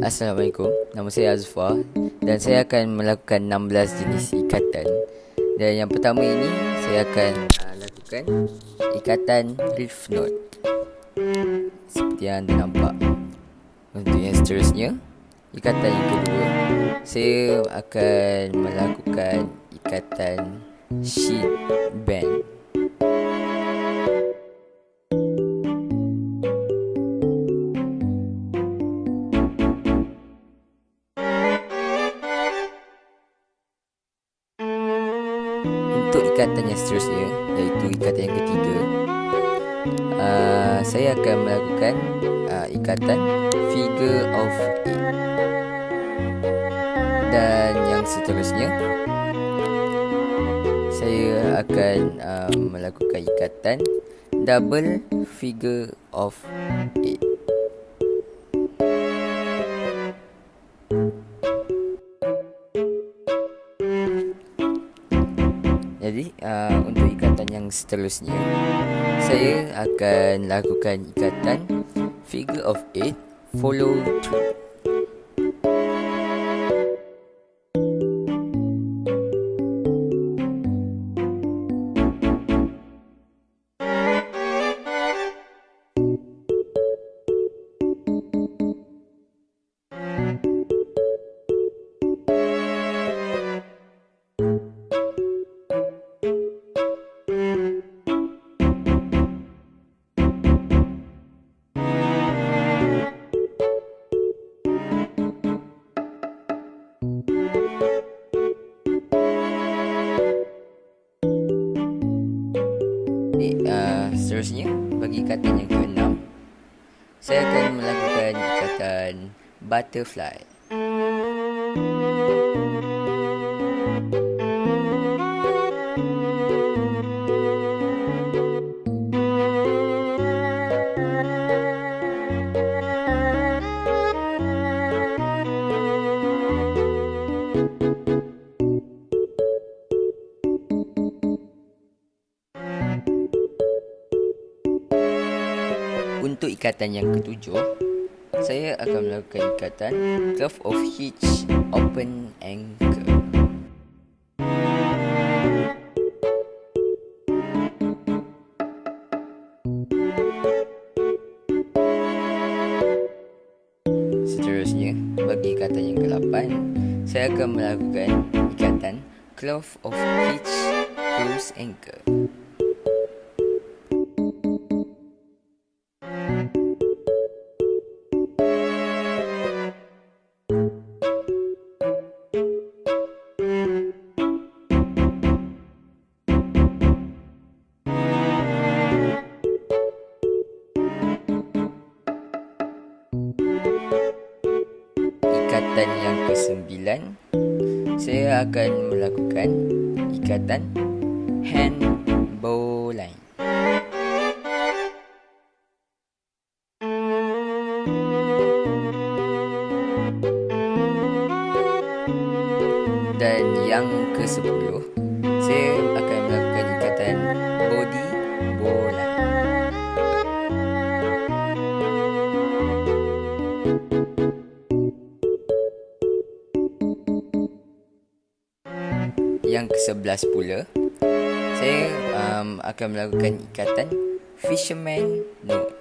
Assalamualaikum, nama saya Azfar dan saya akan melakukan 16 jenis ikatan. Dan yang pertama ini saya akan uh, lakukan ikatan reef knot. Seperti yang anda nampak. Untuk yang seterusnya, ikatan yang kedua, saya akan melakukan ikatan sheet band. Ikatan yang seterusnya Iaitu ikatan yang ketiga. Uh, Saya akan melakukan uh, Ikatan Figure of eight. Dan yang seterusnya Saya akan uh, Melakukan ikatan Double Figure of eight seterusnya. Saya akan lakukan ikatan. Figure of 8 Follow through uh, seterusnya bagi ikatan yang keenam saya akan melakukan ikatan butterfly. Untuk ikatan yang ketujuh, saya akan melakukan ikatan curve of hitch open anchor. Seterusnya, bagi ikatan yang ke-8, saya akan melakukan ikatan clove of hitch close anchor. Kesembilan saya akan melakukan ikatan hand dan yang ke sepuluh saya yang ke-11 pula saya um, akan melakukan ikatan fisherman note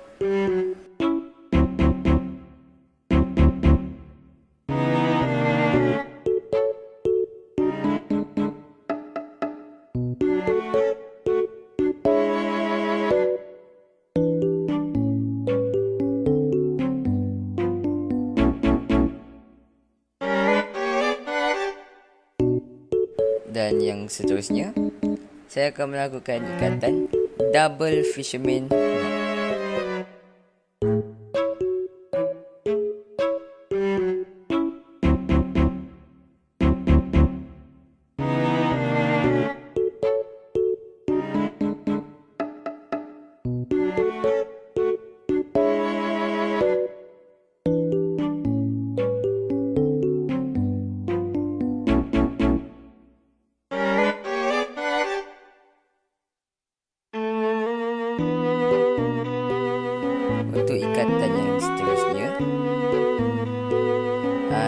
dan yang seterusnya saya akan melakukan ikatan double fisherman knot.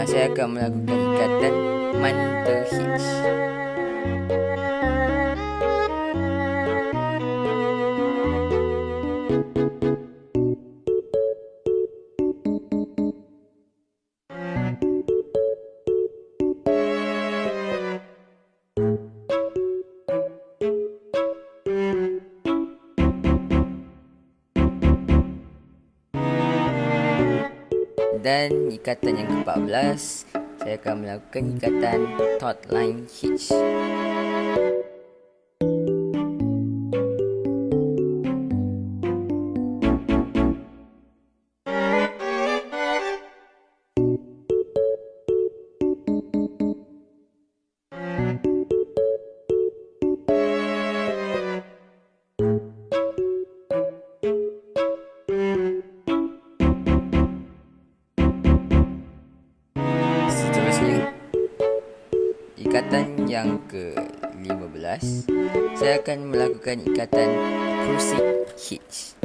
Saya akan melakukan ikatan manta hitch. Dan ikatan yang ke-14 Saya akan melakukan ikatan taut line hitch Ikatan yang ke-15 Saya akan melakukan ikatan cruciate hitch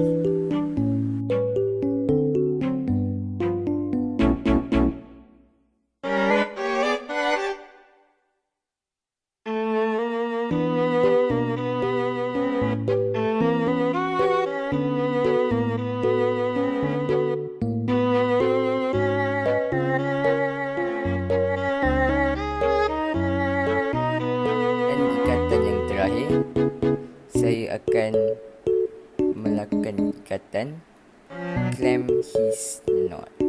akan melakukan ikatan. Clamp his knot